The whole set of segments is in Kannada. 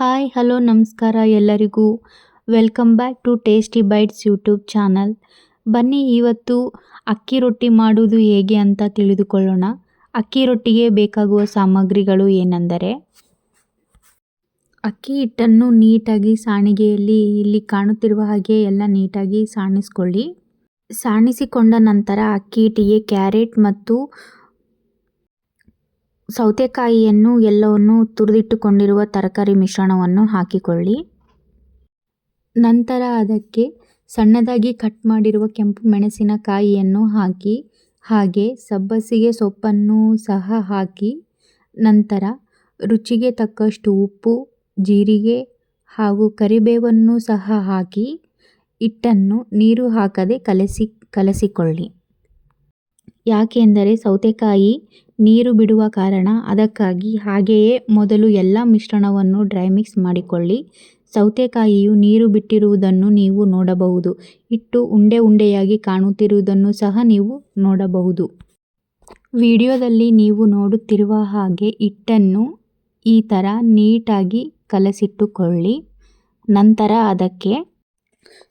ಹಾಯ್, ಹಲೋ, ನಮಸ್ಕಾರ ಎಲ್ಲರಿಗೂ. Welcome back to tasty bites YouTube channel. ಬನ್ನಿ, ಇವತ್ತು ಅಕ್ಕಿ ರೊಟ್ಟಿ ಮಾಡುವುದು ಹೇಗೆ ಅಂತ ತಿಳಿದುಕೊಳ್ಳೋಣ. ಅಕ್ಕಿ ರೊಟ್ಟಿಗೆ ಬೇಕಾಗುವ ಸಾಮಗ್ರಿಗಳು ಏನೆಂದರೆ, ಅಕ್ಕಿ ಹಿಟ್ಟನ್ನು ನೀಟಾಗಿ ಸಾಣಿಗೆಯಲ್ಲಿ ಇಲ್ಲಿ ಕಾಣುತ್ತಿರುವ ಹಾಗೆ ಎಲ್ಲ ನೀಟಾಗಿ ಸಾಣಿಸ್ಕೊಳ್ಳಿ. ಸಾಣಿಸಿಕೊಂಡ ನಂತರ ಅಕ್ಕಿ ಹಿಟ್ಟಿಗೆ ಕ್ಯಾರೆಟ್ ಮತ್ತು ಸೌತೆಕಾಯಿಯನ್ನು ಎಲ್ಲವನ್ನು ತುರಿದಿಟ್ಟುಕೊಂಡಿರುವ ತರಕಾರಿ ಮಿಶ್ರಣವನ್ನು ಹಾಕಿಕೊಳ್ಳಿ. ನಂತರ ಅದಕ್ಕೆ ಸಣ್ಣದಾಗಿ ಕಟ್ ಮಾಡಿರುವ ಕೆಂಪು ಮೆಣಸಿನಕಾಯಿಯನ್ನು ಹಾಕಿ, ಹಾಗೆ ಸಬ್ಬಸಿಗೆ ಸೊಪ್ಪನ್ನು ಸಹ ಹಾಕಿ, ನಂತರ ರುಚಿಗೆ ತಕ್ಕಷ್ಟು ಉಪ್ಪು, ಜೀರಿಗೆ ಹಾಗೂ ಕರಿಬೇವನ್ನು ಸಹ ಹಾಕಿ, ಹಿಟ್ಟನ್ನು ನೀರು ಹಾಕದೆ ಕಲಸಿ, ಕಲಸಿಕೊಳ್ಳಿ. ಯಾಕೆಂದರೆ ಸೌತೆಕಾಯಿ ನೀರು ಬಿಡುವ ಕಾರಣ ಅದಕ್ಕಾಗಿ ಹಾಗೆಯೇ ಮೊದಲು ಎಲ್ಲ ಮಿಶ್ರಣವನ್ನು ಡ್ರೈ ಮಿಕ್ಸ್ ಮಾಡಿಕೊಳ್ಳಿ. ಸೌತೆಕಾಯಿಯು ನೀರು ಬಿಟ್ಟಿರುವುದನ್ನು ನೀವು ನೋಡಬಹುದು. ಹಿಟ್ಟು ಉಂಡೆ ಉಂಡೆಯಾಗಿ ಕಾಣುತ್ತಿರುವುದನ್ನು ಸಹ ನೀವು ನೋಡಬಹುದು. ವಿಡಿಯೋದಲ್ಲಿ ನೀವು ನೋಡುತ್ತಿರುವ ಹಾಗೆ ಹಿಟ್ಟನ್ನು ಈ ಥರ ನೀಟಾಗಿ ಕಲಸಿಟ್ಟುಕೊಳ್ಳಿ. ನಂತರ ಅದಕ್ಕೆ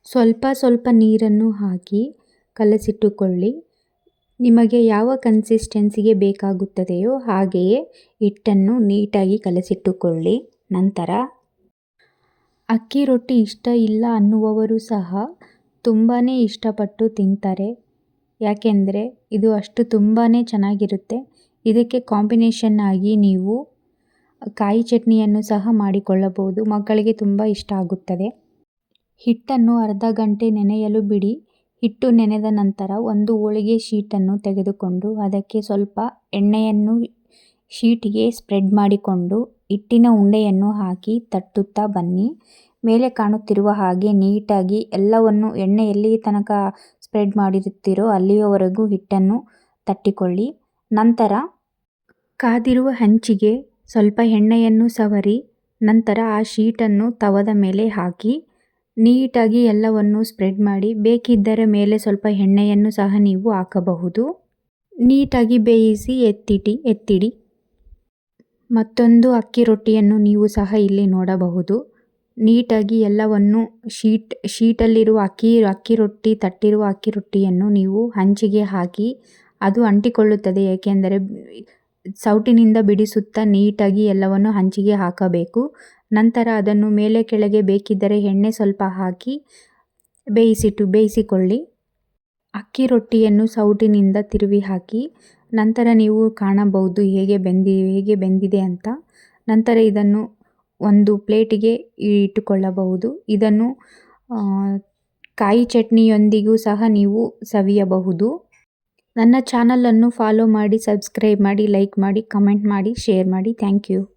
ಸ್ವಲ್ಪ ಸ್ವಲ್ಪ ನೀರನ್ನು ಹಾಕಿ ಕಲಸಿಟ್ಟುಕೊಳ್ಳಿ. ನಿಮಗೆ ಯಾವ ಕನ್ಸಿಸ್ಟೆನ್ಸಿಗೆ ಬೇಕಾಗುತ್ತದೆಯೋ ಹಾಗೆಯೇ ಹಿಟ್ಟನ್ನು ನೀಟಾಗಿ ಕಲಸಿಟ್ಟುಕೊಳ್ಳಿ. ನಂತರ, ಅಕ್ಕಿ ರೊಟ್ಟಿ ಇಷ್ಟ ಇಲ್ಲ ಅನ್ನುವವರು ಸಹ ತುಂಬಾ ಇಷ್ಟಪಟ್ಟು ತಿಂತಾರೆ. ಯಾಕೆಂದರೆ ಇದು ಅಷ್ಟು ತುಂಬಾ ಚೆನ್ನಾಗಿರುತ್ತೆ. ಇದಕ್ಕೆ ಕಾಂಬಿನೇಷನ್ ಆಗಿ ನೀವು ಕಾಯಿ ಚಟ್ನಿಯನ್ನು ಸಹ ಮಾಡಿಕೊಳ್ಳಬಹುದು. ಮಕ್ಕಳಿಗೆ ತುಂಬ ಇಷ್ಟ ಆಗುತ್ತದೆ. ಹಿಟ್ಟನ್ನು ಅರ್ಧ ಗಂಟೆ ನೆನೆಯಲು ಬಿಡಿ. ಹಿಟ್ಟು ನೆನೆದ ನಂತರ ಒಂದು ಹೋಳಿಗೆ ಶೀಟನ್ನು ತೆಗೆದುಕೊಂಡು ಅದಕ್ಕೆ ಸ್ವಲ್ಪ ಎಣ್ಣೆಯನ್ನು ಶೀಟಿಗೆ ಸ್ಪ್ರೆಡ್ ಮಾಡಿಕೊಂಡು ಹಿಟ್ಟಿನ ಉಂಡೆಯನ್ನು ಹಾಕಿ ತಟ್ಟುತ್ತಾ ಬನ್ನಿ. ಮೇಲೆ ಕಾಣುತ್ತಿರುವ ಹಾಗೆ ನೀಟಾಗಿ ಎಲ್ಲವನ್ನು ಎಣ್ಣೆ ಎಲ್ಲಿ ತನಕ ಸ್ಪ್ರೆಡ್ ಮಾಡಿರುತ್ತೀರೋ ಅಲ್ಲಿಯವರೆಗೂ ಹಿಟ್ಟನ್ನು ತಟ್ಟಿಕೊಳ್ಳಿ. ನಂತರ ಕಾದಿರುವ ಹಂಚಿಗೆ ಸ್ವಲ್ಪ ಎಣ್ಣೆಯನ್ನು ಸವರಿ, ನಂತರ ಆ ಶೀಟನ್ನು ತವದ ಮೇಲೆ ಹಾಕಿ ನೀಟಾಗಿ ಎಲ್ಲವನ್ನು ಸ್ಪ್ರೆಡ್ ಮಾಡಿ, ಬೇಕಿದ್ದರೆ ಮೇಲೆ ಸ್ವಲ್ಪ ಎಣ್ಣೆಯನ್ನು ಸಹ ನೀವು ಹಾಕಬಹುದು. ನೀಟಾಗಿ ಬೇಯಿಸಿ ಎತ್ತಿಟಿ ಎತ್ತಿಡಿ. ಮತ್ತೊಂದು ಅಕ್ಕಿ ರೊಟ್ಟಿಯನ್ನು ನೀವು ಸಹ ಇಲ್ಲಿ ನೋಡಬಹುದು. ನೀಟಾಗಿ ಎಲ್ಲವನ್ನು ಶೀಟ್, ಶೀಟಲ್ಲಿರುವ ಅಕ್ಕಿ ಅಕ್ಕಿ ರೊಟ್ಟಿ, ತಟ್ಟಿರುವ ಅಕ್ಕಿ ರೊಟ್ಟಿಯನ್ನು ನೀವು ಹಂಚಿಗೆ ಹಾಕಿ, ಅದು ಅಂಟಿಕೊಳ್ಳುತ್ತದೆ, ಏಕೆಂದರೆ, ಸೌಟಿನಿಂದ ಬಿಡಿಸುತ್ತಾ ನೀಟಾಗಿ ಎಲ್ಲವನ್ನು ಹಂಚಿಗೆ ಹಾಕಬೇಕು. ನಂತರ ಅದನ್ನು ಮೇಲೆ ಕೆಳಗೆ ಬೇಕಿದ್ದರೆ ಎಣ್ಣೆ ಸ್ವಲ್ಪ ಹಾಕಿ ಬೇಯಿಸಿಟ್ಟು ಬೇಯಿಸಿಕೊಳ್ಳಿ. ಅಕ್ಕಿ ರೊಟ್ಟಿಯನ್ನು ಸೌಟಿನಿಂದ ತಿರುವಿ ಹಾಕಿ, ನಂತರ ನೀವು ಕಾಣಬಹುದು ಹೇಗೆ ಬೆಂದಿ, ಹೇಗೆ ಬೆಂದಿದೆ ಅಂತ. ನಂತರ ಇದನ್ನು ಒಂದು ಪ್ಲೇಟಿಗೆ ಇಟ್ಟುಕೊಳ್ಳಬಹುದು. ಇದನ್ನು ಕಾಯಿ ಚಟ್ನಿಯೊಂದಿಗೂ ಸಹ ನೀವು ಸವಿಯಬಹುದು. ನನ್ನ ಚಾನಲನ್ನು ಫಾಲೋ ಮಾಡಿ, ಸಬ್ಸ್ಕ್ರೈಬ್ ಮಾಡಿ, ಲೈಕ್ ಮಾಡಿ, ಕಮೆಂಟ್ ಮಾಡಿ, ಶೇರ್ ಮಾಡಿ. Thank you.